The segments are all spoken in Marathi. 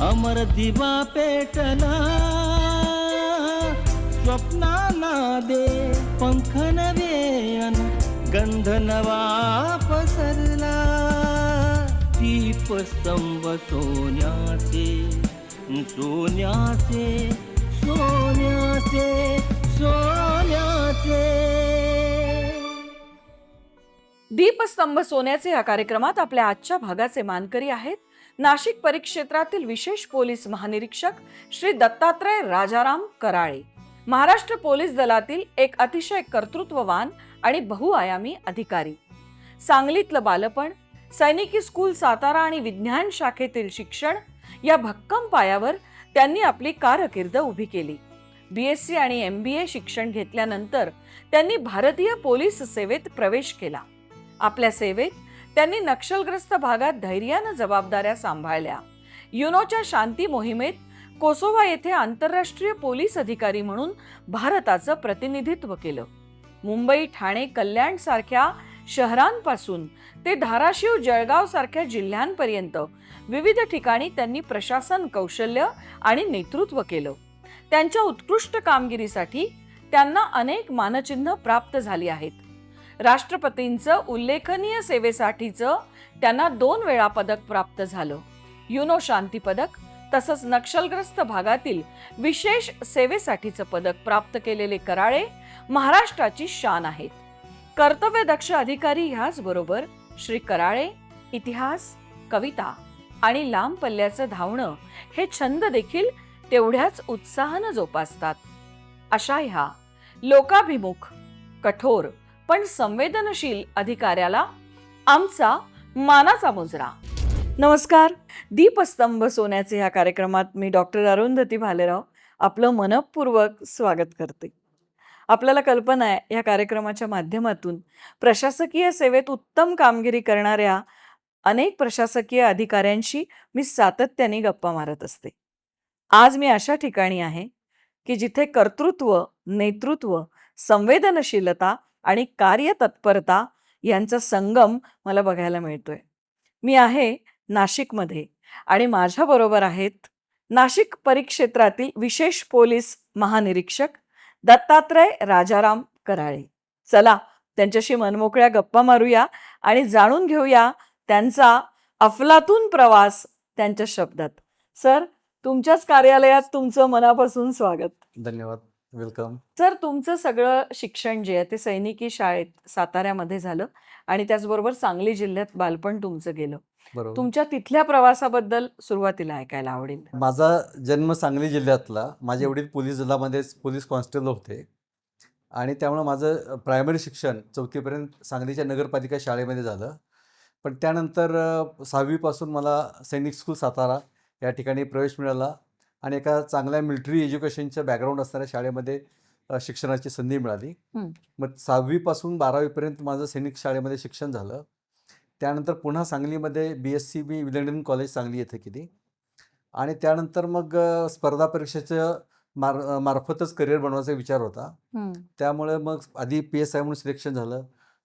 अमर दिवा पेटला स्वप्नाला दे पंख नवे अन गंध नवा पसरला. दीपस्तंभ सोन्याचे सोन्याचे सोन्याचे सोन्याचे. दीपस्तंभ सोन्याचे या कार्यक्रमात आपल्या आजच्या भागाचे मानकरी आहेत नाशिक परिक्षेत्रातील विशेष पोलीस महानिरीक्षक श्री दत्तात्रय राजाराम कराळे. महाराष्ट्र पोलीस दलातील एक अतिशय कर्तृत्ववान आणि बहुआयामी अधिकारी. सांगलीतलं बालपण सैनिकी स्कूल सातारा आणि विज्ञान शाखेतील शिक्षण या भक्कम पायावर त्यांनी आपली कारकीर्द उभी केली. बी एस सी आणि एम बी ए शिक्षण घेतल्यानंतर त्यांनी भारतीय पोलीस सेवेत प्रवेश केला. आपल्या सेवेत त्यांनी नक्षलग्रस्त भागात धैर्यानं जबाबदाऱ्या सांभाळल्या. युनोच्या शांती मोहिमेत कोसोवा येथे आंतरराष्ट्रीय पोलीस अधिकारी म्हणून भारताचं प्रतिनिधित्व केलं. मुंबई ठाणे कल्याण सारख्या शहरांपासून ते धाराशिव जळगाव सारख्या जिल्ह्यांपर्यंत विविध ठिकाणी त्यांनी प्रशासन कौशल्य आणि नेतृत्व केलं. त्यांच्या उत्कृष्ट कामगिरीसाठी त्यांना अनेक मानचिन्ह प्राप्त झाली आहेत. राष्ट्रपतींचं उल्लेखनीय सेवेसाठीचं त्यांना दोन वेळा पदक प्राप्त झालं. युनो शांती पदक तसंच नक्षलग्रस्त भागातील विशेष सेवेसाठीचं पदक प्राप्त केलेले कराळे महाराष्ट्राची शान आहेत. कर्तव्यदक्ष अधिकारी ह्याचबरोबर श्री कराळे इतिहास कविता आणि लांब पल्ल्याचं धावणं हे छंद देखील तेवढ्याच उत्साहानं जोपासतात. अशा ह्या लोकाभिमुख कठोर पण संवेदनशील अधिकाऱ्याला आमचा मानाचा मुजरा. नमस्कार. दीपस्तंभ सोन्याचे ह्या कार्यक्रमात मी डॉक्टर अरुंधती भालेराव आपलं मनपूर्वक स्वागत करते. आपल्याला कल्पना आहे या कार्यक्रमाच्या माध्यमातून प्रशासकीय सेवेत उत्तम कामगिरी करणाऱ्या अनेक प्रशासकीय अधिकाऱ्यांशी मी सातत्याने गप्पा मारत असते. आज मी अशा ठिकाणी आहे की जिथे कर्तृत्व नेतृत्व संवेदनशीलता आणि कार्यतत्परता यांचा संगम मला बघायला मिळतोय. मी आहे नाशिकमध्ये आणि माझ्याबरोबर आहेत नाशिक परिक्षेत्रातील विशेष पोलीस महानिरीक्षक दत्तात्रय राजाराम कराळे. चला त्यांच्याशी मनमोकळ्या गप्पा मारूया आणि जाणून घेऊया त्यांचा अफलातून प्रवास त्यांच्या शब्दात. सर तुमच्याच कार्यालयात तुमचं मनापासून स्वागत. धन्यवाद. वेलकम सर तुमचं सगळं शिक्षण जे आहे ते सैनिकी शाळेत साताऱ्यामध्ये झालं आणि त्याचबरोबर सांगली जिल्ह्यात बालपण तुमचं गेलं. बरोबर. तुमच्या तिथल्या प्रवासाबद्दल सुरुवातीला ऐकायला आवडेल. माझा जन्म सांगली जिल्ह्यातला. माझे वडील पोलीस दलामध्ये पोलीस कॉन्स्टेबल होते. आणि त्यामुळं माझं प्रायमरी शिक्षण चौथीपर्यंत सांगलीच्या नगरपालिका शाळेमध्ये झालं. पण त्यानंतर सहावीपासून मला सैनिक स्कूल सातारा या ठिकाणी प्रवेश मिळाला. आणि एका चांगल्या मिलिटरी एज्युकेशनच्या बॅकग्राऊंड असणाऱ्या शाळेमध्ये शिक्षणाची संधी मिळाली. मग सहावीपासून बारावीपर्यंत माझं सैनिक शाळेमध्ये शिक्षण झालं. त्यानंतर पुन्हा सांगलीमध्ये B S C B Willingdon college Sangli येथे केली. आणि त्यानंतर मग स्पर्धा परीक्षेचं मार मार्फतच करिअर बनवायचा विचार होता. त्यामुळे मग आधी पी एस आय म्हणून सिलेक्शन झालं.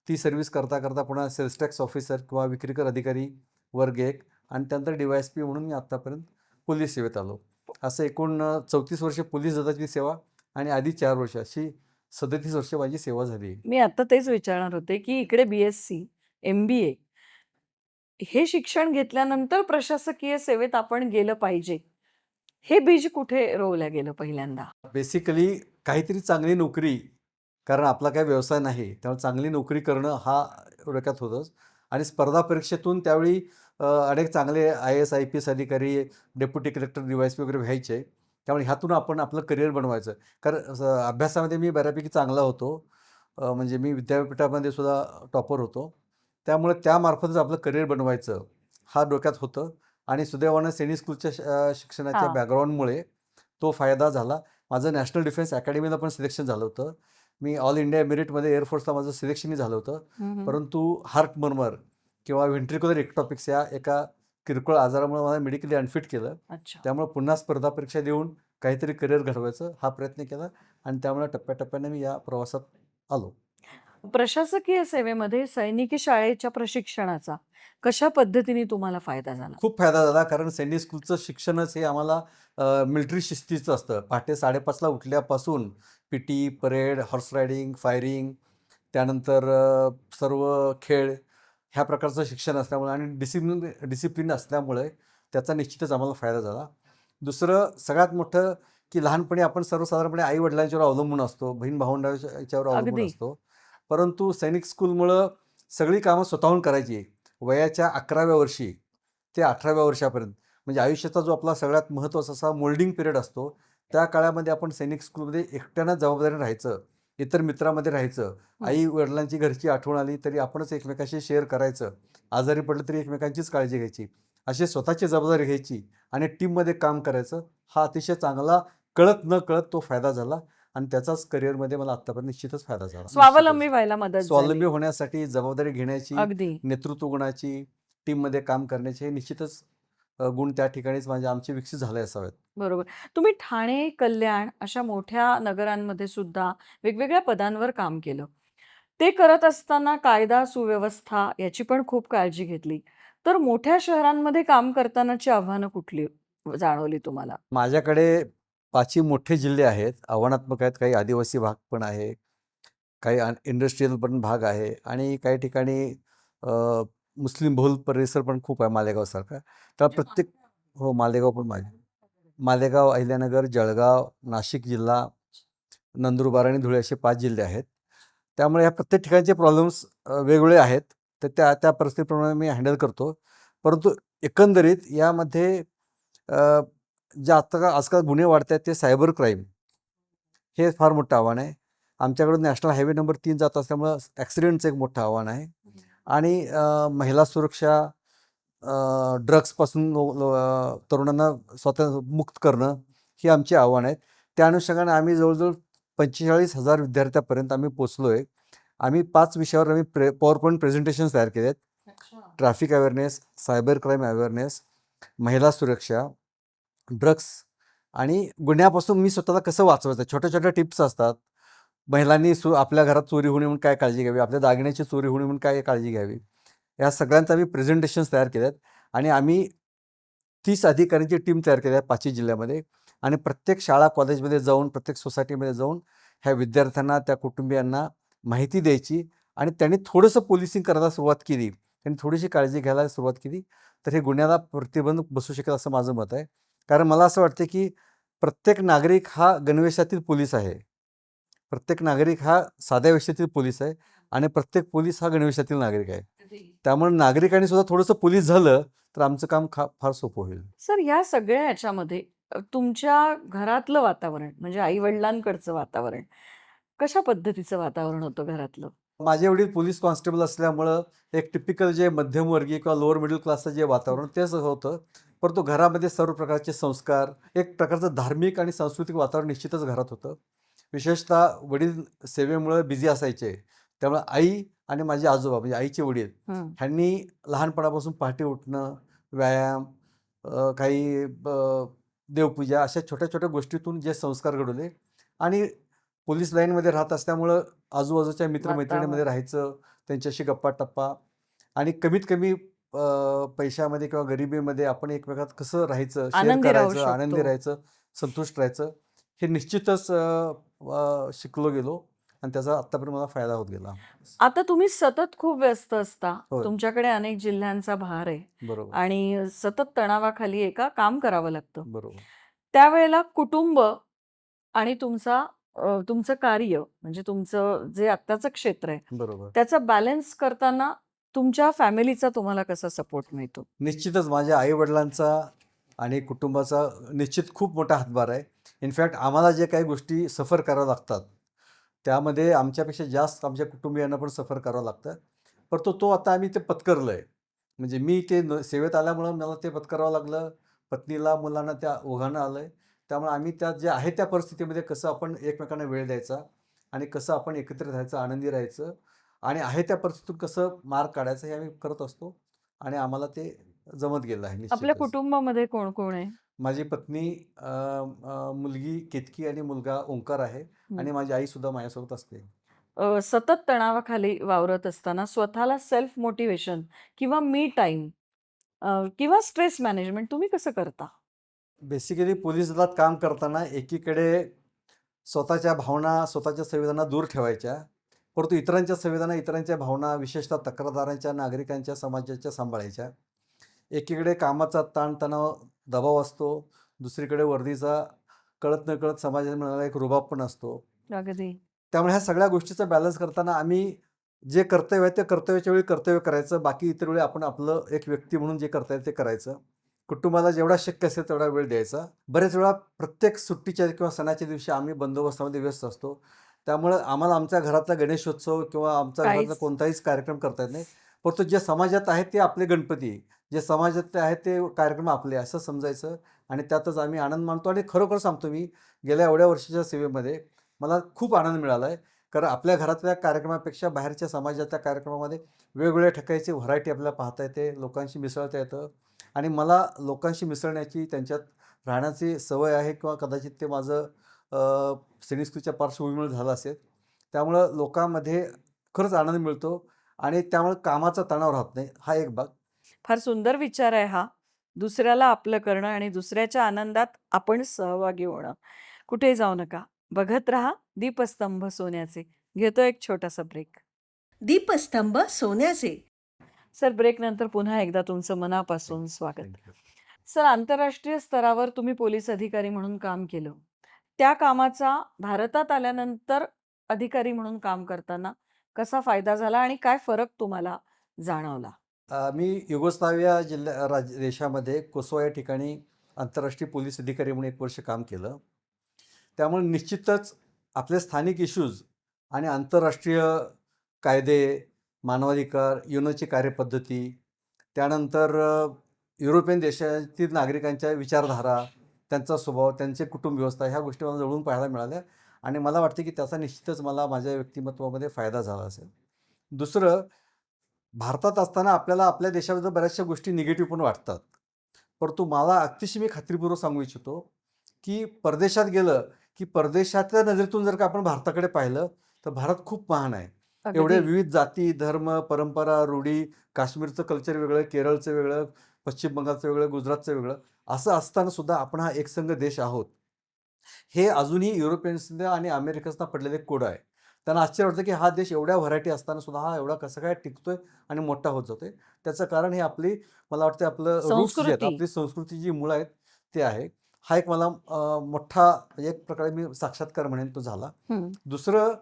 ती सर्व्हिस करता करता पुन्हा सेल्स टॅक्स ऑफिसर किंवा विक्रीकर अधिकारी वर्ग एक आणि त्यानंतर डी वाय एस पी म्हणून मी आत्तापर्यंत पोलीस सेवेत आलो. असं एकूण चौतीस वर्ष पोलीस दलाची सेवा आणि आधी चार वर्ष अशी सदतीस वर्ष माझी सेवा झाली मी आता तेच विचारणार होते की इकडे B S C M B A हे शिक्षण घेतल्यानंतर प्रशासकीय सेवेत आपण गेलं पाहिजे. हे बीज कुठे रोवलं गेलं पहिल्यांदा? बेसिकली काहीतरी चांगली नोकरी कारण आपला काही व्यवसाय नाही त्यामुळे चांगली नोकरी करणं हा डोक्यात होतंच. आणि स्पर्धा परीक्षेतून त्यावेळी अनेक चांगले I S I P S अधिकारी डेप्युटी कलेक्टर डिवायस वगैरे व्हायचे. त्यामुळे ह्यातून आपण आपलं करिअर बनवायचं. कारण अभ्यासामध्ये मी बऱ्यापैकी चांगला होतो. म्हणजे मी विद्यापीठामध्ये सुद्धा टॉपर होतो. त्यामुळे त्यामार्फतच आपलं करिअर बनवायचं हा डोक्यात होतं. आणि सुदैवानं सैनिक स्कूलच्या शिक्षणाच्या. बॅकग्राऊंडमुळे तो फायदा झाला. माझं नॅशनल डिफेन्स अकॅडमीला पण सिलेक्शन झालं होतं. मी ऑल इंडिया मेरिटमध्ये एअरफोर्सला माझं सिलेक्शनही झालं होतं. परंतु हार्ट मर्मर किंवा व्हेंट्रिक्युलर एक्टॉपिक्स या एका किरकोळ आजारामुळे मला मेडिकली अनफिट केलं. अच्छा. त्यामुळे पुन्हा स्पर्धा परीक्षा देऊन काहीतरी करिअर घडवायचं हा प्रयत्न केला आणि त्यामुळे टप्प्याटप्प्याने मी या प्रवासात आलो. प्रशासकीय सेवेमध्ये सैनिकी शाळेच्या प्रशिक्षणाचा कशा पद्धतीने तुम्हाला फायदा झाला? खूप फायदा झाला कारण सैनिक स्कूलचं शिक्षणच हे आम्हाला मिलिटरी शिस्तीचं असतं. पहाटे साडेपाचला उठल्यापासून P T parade horse riding firing त्यानंतर सर्व खेळ ह्या प्रकारचं शिक्षण असल्यामुळे आणि डिसिप्लिन डिसिप्लिन असल्यामुळे त्याचा निश्चितच आम्हाला फायदा झाला. दुसरं सगळ्यात मोठं की लहानपणी आपण सर्वसाधारणपणे आई वडिलांच्यावर अवलंबून असतो बहीण भावंडांच्या याच्यावर अवलंबून. असतो. परंतु सैनिक स्कूलमुळं सगळी कामं स्वतःहून करायची. वयाच्या अकराव्या वर्षी ते अठराव्या वर्षापर्यंत. म्हणजे आयुष्याचा जो आपला सगळ्यात महत्त्वाचा असा मोल्डिंग पिरियड असतो त्या काळामध्ये आपण सैनिक स्कूलमध्ये एकट्यानं जबाबदारी राहायचं. इतर मित्रामध्ये राहायचं. आई वडिलांची घरची आठवण आली तरी आपणच एकमेकाशी शेअर करायचं. आजारी पडलं तरी एकमेकांचीच काळजी घ्यायची. अशी स्वतःची जबाबदारी घ्यायची आणि टीममध्ये काम करायचं. हा अतिशय चांगला कळत न कळत तो फायदा झाला आणि त्याचाच करिअरमध्ये मला आत्तापर्यंत निश्चितच फायदा झाला. स्वावलंबी निश्चितच. व्हायला मदत स्वावलंबी होण्यासाठी जबाबदारी घेण्याची नेतृत्व गुणाची टीममध्ये काम करण्याची हे निश्चितच गुण त्या ठिकाणीच माझे आमचे विकसित झाले असावेत. बरोबर. तुम्ही ठाणे कल्याण अशा मोठ्या नगरांमध्ये सुद्धा वेगवेगळ्या पदांवर काम केलं. ते करत असताना कायदा सुव्यवस्था याची पण खूप काळजी घेतली. तर मोठ्या शहरांमध्ये काम करतानाची आव्हानं कुठली जाणवली तुम्हाला? माझ्याकडे पाचही मोठे जिल्हे आहेत. आव्हानात्मक आहेत काही आदिवासी भाग पण आहे काही इंडस्ट्रीयल पण भाग आहे आणि काही ठिकाणी मुस्लिम बहुल परिसर पण खूप आहे मालेगावसारखा. तर प्रत्येक हो मालेगाव पण माझे मालेगाव अहिल्यानगर जळगाव नाशिक जिल्हा नंदुरबार आणि धुळे असे पाच जिल्हे आहेत. त्यामुळे या प्रत्येक ठिकाणचे प्रॉब्लेम्स वेगवेगळे आहेत. तर त्या त्या परिस्थितीप्रमाणे मी हँडल करतो. परंतु एकंदरीत यामध्ये जे आता आजकाल गुन्हे वाढत आहेत ते सायबर क्राईम हे फार मोठं आव्हान आहे. आमच्याकडून नॅशनल हायवे नंबर तीन जात असल्यामुळं ॲक्सिडेंटचं एक मोठं आव्हान आहे. आणि महिला सुरक्षा ड्रग्सपासून तरुणांना स्वतः मुक्त करणं ही आमची आव्हानं आहेत. त्या अनुषंगाने आम्ही जवळजवळ पंचेचाळीस हजार विद्यार्थ्यापर्यंत आम्ही पोचलो आहे आम्ही पाच विषयावर आम्ही प्रे पॉवर पॉईंट प्रेझेंटेशन्स तयार केले आहेत traffic awareness cyber crime awareness महिला सुरक्षा ड्रग्स आणि गुन्ह्यापासून मी स्वतःला कसं वाचवायचं? छोट्या छोट्या टिप्स असतात. महिलांनी सु आपल्या घरात चोरी होणे म्हणून काय काळजी घ्यावी? आपल्या दागिन्याची चोरी होणे म्हणून काय काळजी घ्यावी? या सगळ्यांचं आम्ही प्रेझेंटेशन्स तयार केले आहेत आणि आम्ही तीस अधिकाऱ्यांची टीम तयार केली आहे पाचही जिल्ह्यामध्ये. आणि प्रत्येक शाळा कॉलेजमध्ये जाऊन प्रत्येक सोसायटीमध्ये जाऊन ह्या विद्यार्थ्यांना त्या कुटुंबियांना माहिती द्यायची आणि त्यांनी थोडंसं पोलिसिंग करायला सुरुवात केली. त्यांनी थोडीशी काळजी घ्यायला सुरुवात केली. तर हे गुन्ह्याला प्रतिबंध बसू शकेल असं माझं मत आहे. कारण मला असं वाटतं की प्रत्येक नागरिक हा गणवेशातील पोलीस आहे. प्रत्येक नागरिक हा साध्या वेशातील पोलीस आहे आणि प्रत्येक पोलीस हा गणवेशातील नागरिक आहे. त्यामुळे नागरिकांनी सुद्धा थोडंसं पोलीस झालं तर आमचं काम खा फार सोपं होईल. सर या सगळ्या याच्यामध्ये तुमच्या घरातलं वातावरण म्हणजे आई वडिलांकडचं वातावरण कशा पद्धतीचं वातावरण होतं घरातलं? माझे वडील पोलीस कॉन्स्टेबल असल्यामुळं एक टिपिकल जे मध्यमवर्गीय किंवा लोअर मिडल क्लासचं जे वातावरण तेच होतं परंतु घरामध्ये सर्व प्रकारचे संस्कार एक प्रकारचं धार्मिक आणि सांस्कृतिक वातावरण निश्चितच घरात होतं. विशेषतः वडील सेवेमुळं बिझी असायचे त्यामुळे आई आणि माझे आजोबा म्हणजे आईचे वडील. ह्यांनी लहानपणापासून पहाटे उठणं व्यायाम काही देवपूजा अशा छोट्या छोट्या गोष्टीतून जे संस्कार घडवले आणि पोलीस लाईनमध्ये राहत असल्यामुळं आजूबाजूच्या मित्रमैत्रिणीमध्ये राहायचं त्यांच्याशी गप्पा टप्पा आणि कमीत कमी पैशामध्ये किंवा गरिबीमध्ये आपण एकमेकात कसं राहायचं शेअर करायचं आनंदी. राहायचं संतुष्ट राहायचं हे निश्चितच शिकलो गेलो आणि त्याचा आत्तापर्यंत मला फायदा होत गेला. आता तुम्ही सतत खूप व्यस्त असता. तुमच्याकडे अनेक जिल्ह्यांचा भार आहे. बरोबर. आणि सतत तणावाखाली एका काम करावं लागतं. बरोबर. त्यावेळेला कुटुंब आणि तुमचा तुमचं कार्य म्हणजे तुमचं जे आत्ताचं क्षेत्र आहे बरोबर. त्याचा बॅलन्स करताना तुमच्या फॅमिलीचा तुम्हाला कसा सपोर्ट मिळतो? निश्चितच माझ्या आईवडिलांचा आणि कुटुंबाचा निश्चित खूप मोठा हातभार आहे. इनफॅक्ट आम्हाला जे काही गोष्टी सफर कराव्या लागतात त्यामध्ये आमच्यापेक्षा जास्त आमच्या कुटुंबियांना पण सफर करावं लागतं. परंतु तो आता आम्ही ते पत्करलं आहे म्हणजे मी ते न सेवेत आल्यामुळं मला ते पत्करावं लागलं. पत्नीला मुलांना त्या ओघानं आलं आहे त्यामुळे आम्ही त्या जे आहे त्या परिस्थितीमध्ये कसं आपण एकमेकांना वेळ द्यायचा आणि कसं आपण एकत्रित राहायचं आनंदी राहायचं आणि आहे त्या परिस्थितीतून कसं मार्ग काढायचं हे आम्ही करत असतो आणि आम्हाला ते जमत गेलं आहे आपल्या कुटुंबामध्ये कोण कोण आहे? माझी पत्नी मुलगी केतकी आणि मुलगा ओंकार आहे आणि माझी आई सुद्धा माझ्यासोबत असते. सतत तणावाखाली वावरत असताना स्वतःला सेल्फ मोटिवेशन किंवा मी टाइम किंवा स्ट्रेस मॅनेजमेंट तुम्ही कसं करता? बेसिकली पोलीस दलात काम करताना एकीकडे स्वतःच्या भावना स्वतःच्या संवेदना दूर ठेवायच्या परंतु इतरांच्या संवेदना इतरांच्या भावना विशेषतः तक्रारदारांच्या नागरिकांच्या समाजाच्या सांभाळायच्या. एकीकडे कामाचा ताणतणाव दबाव असतो. दुसरीकडे वर्दीचा कळत न कळत समाजात मिळालेला एक रुबाब पण असतो. अगदी. त्यामुळे ह्या सगळ्या गोष्टीचा बॅलन्स करताना आम्ही जे कर्तव्य आहे ते कर्तव्याच्या वेळी कर्तव्य करायचं. बाकी इतर वेळी आपण आपलं एक व्यक्ती म्हणून जे करता येईल ते करायचं. कुटुंबाला जेवढा शक्य असेल तेवढा वेळ द्यायचा. बरेच वेळा प्रत्येक सुट्टीच्या किंवा सणाच्या दिवशी आम्ही बंदोबस्तामध्ये व्यस्त असतो. त्यामुळं आम्हाला आमच्या घरातला गणेशोत्सव किंवा आमच्या घरातला. कोणताहीच कार्यक्रम करता येत नाही. परंतु जे समाजात आहेत ते आपले गणपती जे समाजातले आहेत ते कार्यक्रम आपले असं समजायचं. आणि त्यातच आम्ही आनंद मानतो आणि खरोखर सांगतो मी गेल्या एवढ्या वर्षाच्या सेवेमध्ये मला खूप आनंद मिळाला आहे कारण आपल्या घरातल्या कार्यक्रमापेक्षा बाहेरच्या समाजाच्या कार्यक्रमामध्ये वेगवेगळ्या ठिकाणची व्हरायटी आपल्याला पाहता येते लोकांशी मिसळता येतं. आणि मला लोकांशी मिसळण्याची त्यांच्यात राहण्याची सवय आहे किंवा कदाचित ते माझं सिनिस्कूच्या पार्श्वभूमीमुळे झालं असेल. त्यामुळं लोकांमध्ये खरंच आनंद मिळतो. आणि त्यामुळे कामाचा तणाव राहत नाही हा एक भाग. फार सुंदर विचार आहे हा. दुसऱ्याला आपलं करणं आणि दुसऱ्याच्या आनंदात आपण सहभागी होणं. कुठेही जाऊ नका. बघत राहा दीपस्तंभ सोन्याचे. घेतो एक छोटासा ब्रेक दीपस्तंभ सोन्याचे. सर ब्रेक नंतर पुन्हा एकदा तुमचं मनापासून स्वागत. सर आंतरराष्ट्रीय स्तरावर तुम्ही पोलीस अधिकारी म्हणून काम केलं. त्या कामाचा भारतात आल्यानंतर अधिकारी म्हणून काम करताना कसा फायदा झाला आणि काय फरक तुम्हाला जाणवला? मी युगोस्लाविया जिल्ह्या राज देशामध्ये कोसो या ठिकाणी आंतरराष्ट्रीय पोलीस अधिकारी म्हणून एक वर्ष काम केलं. त्यामुळे निश्चितच आपले स्थानिक इश्यूज आणि आंतरराष्ट्रीय कायदे मानवाधिकार युनोची कार्यपद्धती त्यानंतर युरोपियन देशातील नागरिकांच्या विचारधारा त्यांचा स्वभाव त्यांचे कुटुंब व्यवस्था ह्या गोष्टी मला जवळून पाहायला मिळाल्या. आणि मला वाटते की त्याचा निश्चितच मला माझ्या व्यक्तिमत्वामध्ये फायदा झाला असेल. दुसरं भारतात असताना आपल्याला आपल्या देशाबद्दल बऱ्याचशा गोष्टी निगेटिव्ह पण वाटतात. परंतु मला अतिशय मी खात्रीपूर्वक सांगू इच्छितो की परदेशात गेलं की परदेशातल्या नजरेतून जर का आपण भारताकडे पाहिलं तर भारत खूप महान आहे. एवढे विविध जाती धर्म परंपरा रूढी काश्मीरचं कल्चर वेगळं केरळचं वेगळं पश्चिम बंगालचं वेगळं गुजरातचं वेगळं असं असताना सुद्धा आपण हा एकसंघ देश आहोत. हे अजूनही युरोपियन्सना आणि अमेरिकन्सना पडलेले कोड आहे त्यांना आश्चर्य वाटतं की हा देश एवढ्या व्हरायटी असताना सुद्धा हा एवढा कसं काय टिकतोय आणि मोठा होत जातोय त्याचं कारण हे आपली मला वाटतं आपलं रूट्स जे आहेत. आपली संस्कृती जी मुळं आहेत ते आहे हा एक मला मोठा एक प्रकारे मी साक्षात्कार म्हणेन तो झाला. दुसरं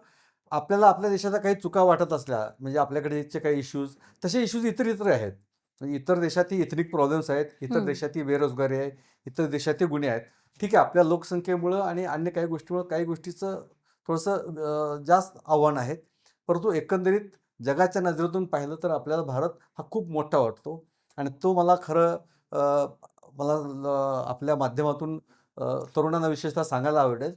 आपल्याला आपल्या देशाच्या काही चुका वाटत असल्या म्हणजे आपल्याकडेचे काही इश्यूज तसे इश्यूज इतर इतर आहेत म्हणजे इतर देशातही इथनिक प्रॉब्लेम्स आहेत इतर. देशातही बेरोजगारी आहे इतर देशातही गुन्हे आहेत ठीक आहे आपल्या लोकसंख्येमुळं आणि अन्य काही गोष्टीमुळं काही गोष्टीचं थोडंसं जास्त आव्हान आहेत परंतु एकंदरीत जगाच्या नजरेतून पाहिलं तर आपल्याला भारत हा खूप मोठा वाटतो. आणि तो मला खरं मला ल- आपल्या माध्यमातून तरुणांना विशेषतः सांगायला आवडेल.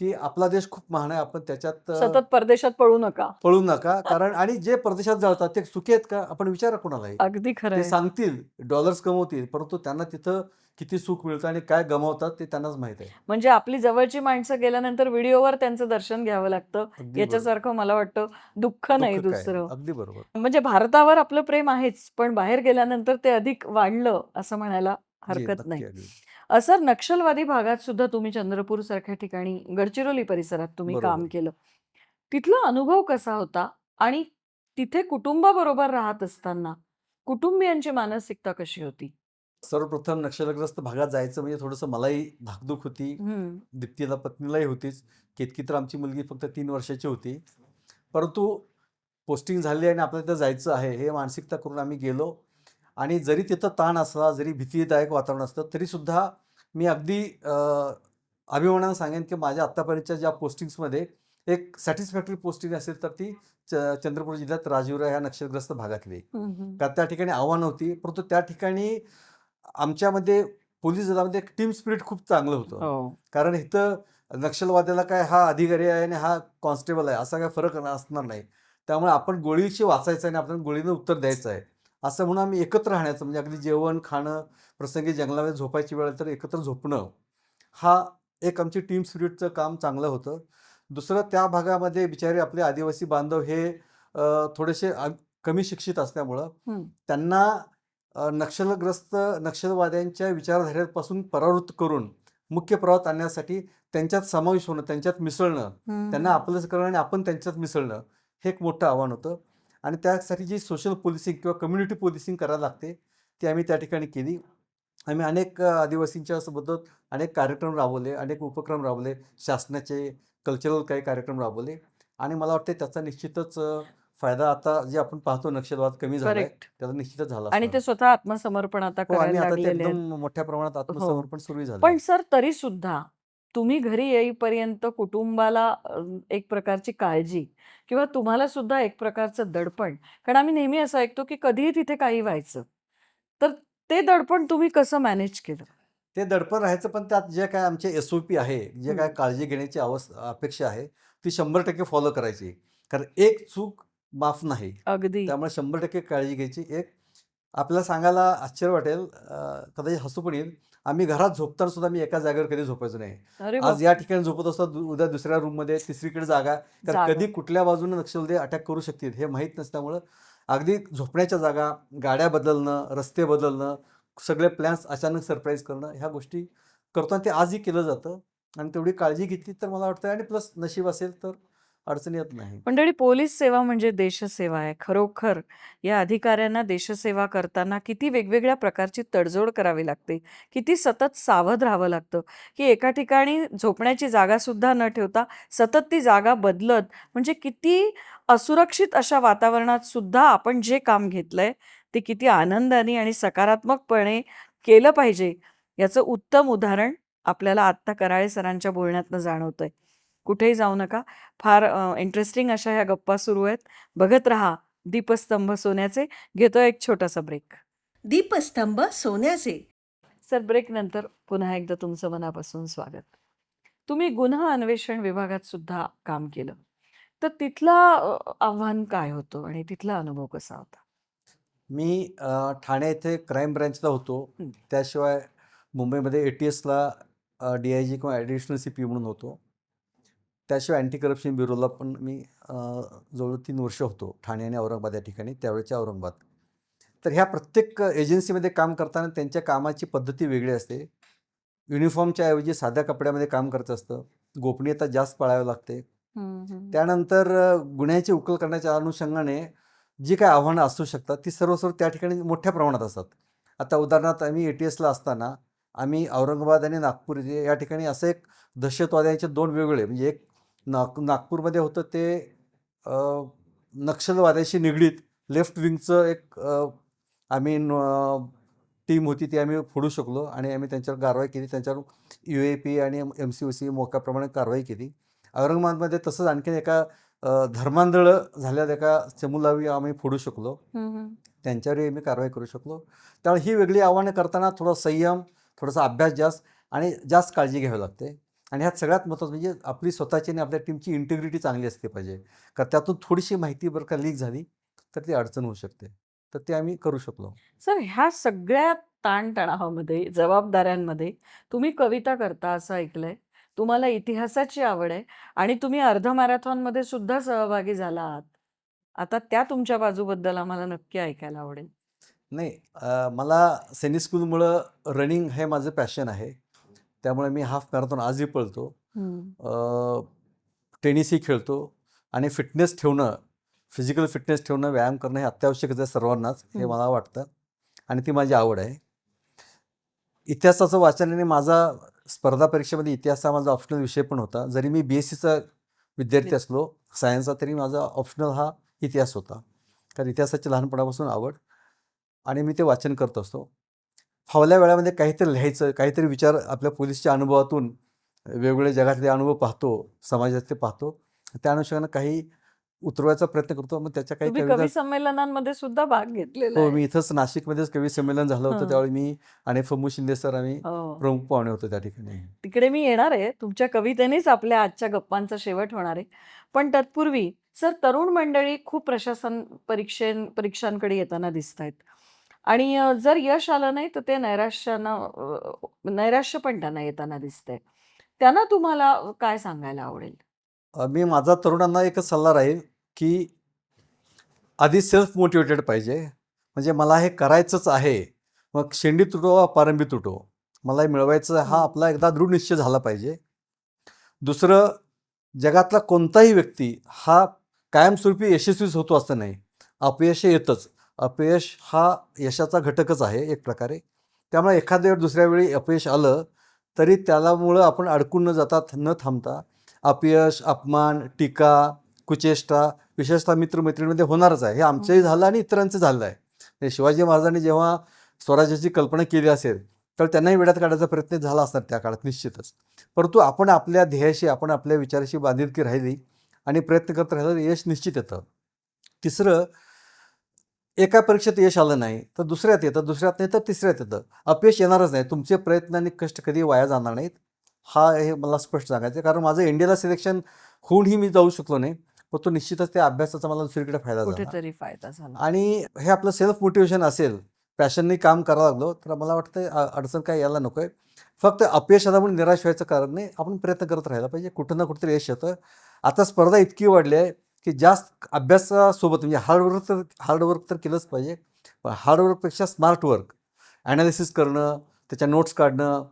की आपला देश खूप महान आहे आपण त्याच्यात सतत परदेशात पळू नका. पळू नका. कारण आणि जे परदेशात जातात ते सुखी आहेत का? आपण विचारा कोणालाही. अगदी खरं सांगतील डॉलर्स कमवतील परंतु त्यांना तिथं किती सुख मिळतं आणि काय गमावतात ते त्यांनाच माहीत आहे. म्हणजे आपली जवळची माणसं गेल्यानंतर व्हिडिओवर त्यांचं दर्शन घ्यावं लागतं. याच्यासारखं मला वाटतं दुःख नाही? दुसरं. अगदी बरोबर. म्हणजे भारतावर आपलं प्रेम आहेच पण बाहेर गेल्यानंतर ते अधिक वाढलं असं म्हणायला हरकत नाही. असं नक्षलवादी भागात सुद्धा तुम्ही चंद्रपूर सारख्या ठिकाणी गडचिरोली परिसरात तुम्ही काम बरोबर. केलं. तिथला अनुभव कसा होता आणि तिथे कुटुंबाबरोबर राहत असताना कुटुंबियांची मानसिकता कशी होती? सर्वप्रथम नक्षलग्रस्त भागात जायचं म्हणजे थोडंसं मलाही धाकधूक होती. हम्म. दीप्तीला पत्नीलाही होतीच. केतकी तर आमची मुलगी फक्त तीन वर्षाची होती. परंतु पोस्टिंग झाली आणि आपल्याला तिथं जायचं आहे हे मानसिकता करून आम्ही गेलो. आणि जरी तिथं ताण असला जरी भीतीदायक वातावरण असलं तरीसुद्धा मी अगदी अभिमानानं सांगेन की माझ्या आत्तापर्यंतच्या ज्या पोस्टिंग्समध्ये एक सॅटिस्फॅक्टरी पोस्टिंग असेल तर ती चंद्रपूर जिल्ह्यात राजूरा ह्या नक्षलग्रस्त भागातली आहे. का त्या ठिकाणी आव्हानं होती परंतु त्या ठिकाणी आमच्यामध्ये पोलीस दलामध्ये एक टीम स्पिरिट खूप चांगलं होतं. हो. कारण इथं नक्षलवाद्याला काय हा अधिकारी आहे आणि हा कॉन्स्टेबल आहे असा काय फरक असणार नाही. त्यामुळे आपण गोळीशी वाचायचं आणि आपण गोळीनं उत्तर द्यायचं आहे. असं म्हणून आम्ही एकत्र राहण्याचं म्हणजे अगदी जेवण खाणं प्रसंगी जंगलामध्ये झोपायची वेळ तर एकत्र झोपणं हा एक आमची टीम स्पिरिटचं काम चांगलं होतं. दुसरं त्या भागामध्ये बिचारे आपले आदिवासी बांधव हे थोडेसे कमी शिक्षित असल्यामुळं. त्यांना नक्षलग्रस्त नक्षलवाद्यांच्या विचारधारेपासून परावृत्त करून मुख्य प्रवाहात आणण्यासाठी त्यांच्यात समावेश होणं त्यांच्यात मिसळणं त्यांना आपलंच करणं आणि आपण त्यांच्यात मिसळणं हे एक मोठं आव्हान होतं. आणि त्यासाठी जी सोशल पोलिसिंग किंवा कम्युनिटी पोलिसिंग करायला लागते ती आम्ही त्या ठिकाणी केली. आम्ही अनेक आदिवासींच्या सोबत अनेक कार्यक्रम राबवले अनेक उपक्रम राबवले शासनाचे कल्चरल काही कार्यक्रम राबवले. आणि मला वाटते त्याचा निश्चितच फायदा आता जे आपण पाहतो नक्षलवाद कमी झाला त्याचा निश्चितच झाला आणि. ते स्वतः आत्मसमर्पण आता हो एकदम मोठ्या प्रमाणात आत्मसमर्पण सुरू झालं पण सर तरी सुद्धा तुम्ही घरी येईपर्यंत कुटुंबाला एक प्रकारची काळजी किंवा तुम्हाला सुद्धा एक प्रकारचं दडपण. कारण आम्ही नेहमी असं ऐकतो की कधीही तिथे काही व्हायचं. तर ते दडपण तुम्ही कसं मॅनेज केलं? ते दडपण राहायचं पण त्यात जे काय आमचे एस ओ पी आहे जे काय. काळजी घेण्याची अवस् अपेक्षा आहे ती शंभर टक्के फॉलो करायची. कारण एक चूक माफ नाही. अगदी. त्यामुळे शंभर टक्के काळजी घ्यायची. एक आपल्याला सांगायला आश्चर्य वाटेल कदाचित हसू पण येईल आम्ही घरात झोपताना सुद्धा मी एका जागेवर कधी झोपायचो नाही. आज या ठिकाणी झोपत असतो उद्या दुसऱ्या रूममध्ये तिसरीकडे जागा. कारण जागा. कधी कुठल्या बाजूने नक्षलवादी अटॅक करू शकतील हे माहीत नसल्यामुळं अगदी झोपण्याच्या जागा गाड्या बदलणं रस्ते बदलणं सगळे प्लॅन्स अचानक सरप्राईज करणं ह्या गोष्टी करतो. आणि ते आजही केलं जातं. आणि तेवढी काळजी घेतली तर मला वाटतं आणि प्लस नशीब असेल तर अडचण येत नाही. मंडळी पोलीस सेवा म्हणजे देशसेवा आहे. खरोखर या अधिकाऱ्यांना देशसेवा करताना किती वेगवेगळ्या प्रकारची तडजोड करावी लागते. किती सतत सावध राहावं लागतं. की एका ठिकाणी झोपण्याची जागा सुद्धा न ठेवता सतत ती जागा बदलत म्हणजे किती असुरक्षित अशा वातावरणात सुद्धा आपण जे काम घेतलंय ते किती आनंदाने आणि सकारात्मकपणे केलं पाहिजे याचं उत्तम उदाहरण आपल्याला आत्ता कराळे सरांच्या बोलण्यातनं जाणवतंय. कुठेही जाऊ नका. फार इंटरेस्टिंग अशा ह्या गप्पा सुरू आहेत. बघत राहा दीपस्तंभ सोन्याचे. घेतो एक छोटासा ब्रेक दीपस्तंभ सोन्याचे. सर ब्रेक नंतर पुन्हा एकदा तुमचं मनापासून स्वागत. तुम्ही गुन्हा अन्वेषण विभागात सुद्धा काम केलं. तर तिथला आव्हान काय होतं आणि तिथला अनुभव कसा होता? मी ठाणे येथे क्राईम ब्रँचला होतो. हं. त्याशिवाय मुंबईमध्ये ए टी एसला डी आय जी किंवा ॲडिशनल सी पी म्हणून होतो. त्याशिवाय अँटी करप्शन ब्युरोला पण मी जवळ तीन वर्ष होतो ठाणे आणि औरंगाबाद या ठिकाणी त्यावेळेच्या औरंगाबाद. तर ह्या प्रत्येक एजन्सीमध्ये काम करताना त्यांच्या कामाची पद्धती वेगळी असते. युनिफॉर्मच्या ऐवजी साध्या कपड्यामध्ये काम करत असतं. गोपनीयता जास्त पाळावी लागते. त्यानंतर गुन्ह्याची उकल करण्याच्या अनुषंगाने जी काय आव्हानं असू शकतात ती सर्व सर्व त्या ठिकाणी मोठ्या प्रमाणात असतात. आता उदाहरणार्थ आम्ही ए टी एसला असताना आम्ही औरंगाबाद आणि नागपूर या ठिकाणी असं एक दहशतवाद्यांचे दोन वेगवेगळे म्हणजे एक नाग नागपूरमध्ये होतं ते नक्षलवाद्याशी निगडीत लेफ्ट विंगचं एक आम्ही टीम होती ती आम्ही फोडू शकलो आणि आम्ही त्यांच्यावर कारवाई केली. त्यांच्यावर यू ए पी आणि एम सी ओ सी मोक्याप्रमाणे कारवाई केली. औरंगाबादमध्ये तसंच आणखीन एका धर्मांधळ झालेल्या एका चमुलावी आम्ही फोडू शकलो. त्यांच्यावरही आम्ही कारवाई करू शकलो. त्यामुळे ही वेगळी आव्हानं करताना थोडा संयम थोडासा अभ्यास जास्त आणि जास्त काळजी घ्यावी लागते. आणि ह्यात सगळ्यात महत्त्वाचं म्हणजे आपली स्वतःची आणि आपल्या टीमची इंटिग्रिटी चांगली असली पाहिजे. कारण त्यातून थोडीशी माहिती बरं का लीक झाली तर ती अडचण होऊ शकते. तर ते आम्ही करू शकलो. सर ह्या सगळ्या ताणतणावामध्ये जबाबदाऱ्यांमध्ये तुम्ही कविता करता असं ऐकलंय. तुम्हाला इतिहासाची आवड आहे आणि तुम्ही अर्ध मॅरेथॉनमध्ये सुद्धा सहभागी झाला आहात आता त्या तुमच्या बाजूबद्दल आम्हाला नक्की ऐकायला आवडेल. नाही मला सैनिक स्कूलमुळं रनिंग हे माझं पॅशन आहे. त्यामुळे मी हाफ मॅरेथॉन आजही पळतो. टेनिसही खेळतो आणि फिटनेस ठेवणं फिजिकल फिटनेस ठेवणं व्यायाम करणं हे अत्यावश्यकच आहे सर्वांनाच हे हं. मला वाटतं आणि ती माझी आवड आहे. इतिहासाचं वाचनाने माझा स्पर्धा परीक्षेमध्ये इतिहास हा माझा ऑप्शनल विषय पण होता. जरी मी बी एस सीचा विद्यार्थी असलो सायन्सचा तरी माझा ऑप्शनल हा इतिहास होता. कारण इतिहासाची लहानपणापासून आवड आणि मी ते वाचन करत असतो. फावल्या वेळामध्ये काहीतरी लिहायचं काहीतरी विचार आपल्या पोलिसच्या अनुभवातून वेगवेगळ्या जगातले अनुभव पाहतो समाजातले पाहतो. त्या अनुषंगानं काही उतरवायचा प्रयत्न करतो. मग त्याच्या काही कवी संमेलनांमध्ये सुद्धा भाग घेतलेला हो मी इथंच नाशिकमध्येच कवी संमेलन झालं होतं. त्यावेळी मी आणि फमू शिंदे सर आम्ही हो. प्रमुख पाहुणे होतो त्या ठिकाणी. तिकडे मी येणार आहे. तुमच्या कवितेनेच आपल्या आजच्या गप्पांचा शेवट होणार आहे. पण तत्पूर्वी सर तरुण मंडळी खूप प्रशासन परीक्षे परीक्षांकडे येताना दिसत आहेत आणि जर यश आलं नाही तर ते नैराश्यानं नैराश्य पण त्यांना येताना दिसतंय. त्यांना तुम्हाला काय सांगायला आवडेल? मी माझा तरुणांना एकच सल्ला राहील की आधी सेल्फ मोटिवेटेड पाहिजे. म्हणजे मला हे करायचंच आहे. मग शेंडी तुटो वा पारंबी तुटो. मला हे मिळवायचं हा. आपला एकदा दृढ निश्चय झाला पाहिजे. दुसरं जगातला कोणताही व्यक्ती हा कायमस्वरूपी यशस्वीच होतो असं नाही. अपयश येतंच. अपयश हा यशाचा घटकच आहे एक प्रकारे. त्यामुळे एखाद्या वेळ दुसऱ्या वेळी अपयश आलं तरी त्यालामुळं आपण अडकून न जाता न थांबता अपयश अपमान टीका कुचेष्टा विशेषतः मित्रमैत्रिणीमध्ये होणारच आहे. हे आमचंही झालं आणि इतरांचं झालं आहे. शिवाजी महाराजांनी जेव्हा स्वराज्याची कल्पना केली असेल तर त्यांनाही वेळात काढायचा प्रयत्न झाला असणार त्या काळात निश्चितच. परंतु आपण आपल्या ध्येयाशी आपण आपल्या विचाराशी बांधिलकी राहिली आणि प्रयत्न करत राहिलं तर यश निश्चित येतं. तिसरं एका परीक्षेत यश आलं नाही तर दुसऱ्यात येतं दुसऱ्यात नाही तर तिसऱ्यात येतं. अपयश येणारच नाही. तुमचे प्रयत्न आणि कष्ट कधी वाया जाणार नाहीत हा हे मला स्पष्ट सांगायचं आहे. कारण माझं इंडियाला सिलेक्शन होऊनही मी जाऊ शकलो नाही पण तो निश्चितच त्या अभ्यासाचा मला दुसरीकडे फायदा झाला. फायदा झाला. आणि हे आपलं सेल्फ मोटिवेशन असेल पॅशनने काम करावं लागलो तर मला वाटतं अडचण काय यायला नको आहे फक्त अपयश आला म्हणून निराश व्हायचं कारण नाही आपण प्रयत्न करत राहायला पाहिजे. कुठं ना कुठेतरी यश येतं. आता स्पर्धा इतकी वाढली आहे की जास्त अभ्यासासोबत म्हणजे हार्डवर्क तर हार्डवर्क तर केलंच पाहिजे पण हार्डवर्कपेक्षा स्मार्ट वर्क ॲनालिसिस करणं त्याच्या नोट्स काढणं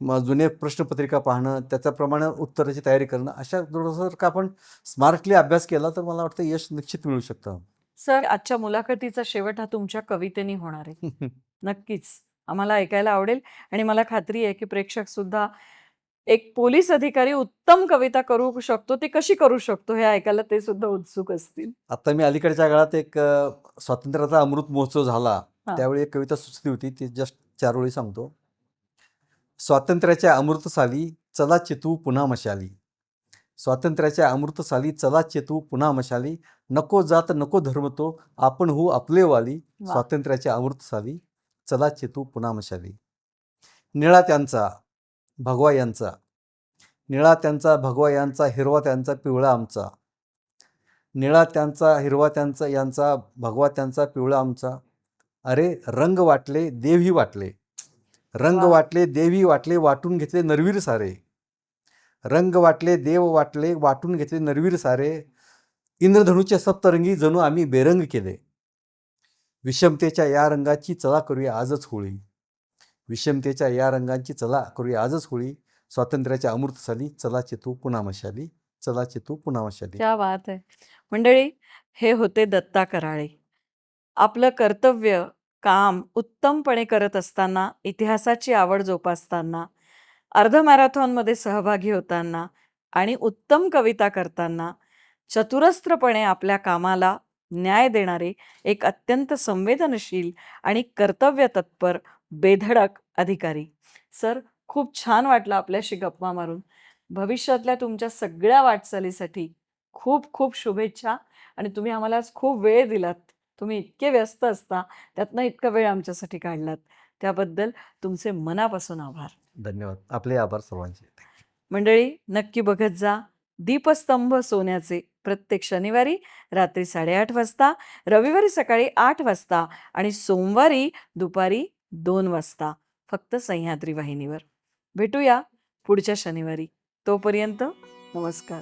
मग जुने प्रश्नपत्रिका पाहणं त्याच्याप्रमाणे उत्तराची तयारी करणं अशा जर का आपण स्मार्टली अभ्यास केला तर मला वाटतं यश निश्चित मिळू शकतं. सर आजच्या मुलाखतीचा शेवट हा तुमच्या कवितेने होणार आहे. नक्कीच. आम्हाला ऐकायला आवडेल आणि मला खात्री आहे की प्रेक्षक सुद्धा एक पोलीस अधिकारी उत्तम कविता करू शकतो ती कशी करू शकतो हे ऐकायला ते सुद्धा उत्सुक असतील. आता मी अलीकडच्या काळात एक स्वातंत्र्याचा अमृत महोत्सव झाला. त्यावेळी एक कविता सुचली होती ती जस्ट चार ओळी सांगतो. स्वातंत्र्याच्या अमृतसाली चला चेतू पुन्हा मशाली. स्वातंत्र्याच्या अमृतसाली चला चेतू पुन्हा मशाली. नको जात नको धर्म तो आपण हो आपले वाली. स्वातंत्र्याच्या अमृतसाली चला चेतू पुन्हा मशाली. निळा त्यांचा भगवा यांचा. निळा त्यांचा भगवा यांचा हिरवा त्यांचा पिवळा आमचा. निळा त्यांचा हिरवा त्यांचा यांचा भगवा त्यांचा पिवळा आमचा. अरे रंग वाटले देवही वाटले. रंग. वाटले देवही वाटले वाटून घेतले नरवीर सारे. रंग वाटले देव वाटले वाटून घेतले नरवीर सारे. इंद्रधनुचे सप्तरंगी जणू आम्ही बेरंग केले. विषमतेच्या या रंगाची चला करूया आजच होळी. विषमतेच्या या रंगांची चला करूया आजच होळी. स्वातंत्र्याच्या अमृतसाली चला चेतू पुन्हा मशाली चला चेतू पुन्हा मशाली. क्या बात आहे. मंडळी हे होते दत्ता कराळे. आपलं कर्तव्य काम उत्तमपणे करत असताना इतिहासाची आवड जोपासताना अर्ध मॅरेथॉनमध्ये सहभागी होताना आणि उत्तम कविता करताना चतुरस्त्रपणे आपल्या कामाला न्याय देणारे एक अत्यंत संवेदनशील आणि कर्तव्य तत्पर बेधडक अधिकारी. सर खूप छान वाटलं आपल्याशी गप्पा मारून. भविष्यातल्या तुमच्या सगळ्या वाटचालीसाठी खूप खूप शुभेच्छा आणि तुम्ही आम्हाला आज खूप वेळ दिलात. तुम्ही इतके व्यस्त असता त्यातनं इतका वेळ आमच्यासाठी काढलात. त्याबद्दल तुमचे मनापासून आभार. धन्यवाद. आपले आभार सर्वांचे. मंडळी नक्की बघत जा. दीपस्तंभ सोन्याचे प्रत्येक शनिवारी रात्री साडेआठ वाजता रविवारी सकाळी आठ वाजता आणि सोमवारी दुपारी दोन वाजता फक्त सह्याद्री वाहिनीवर. भेटूया पुढच्या शनिवारी. तोपर्यंत नमस्कार.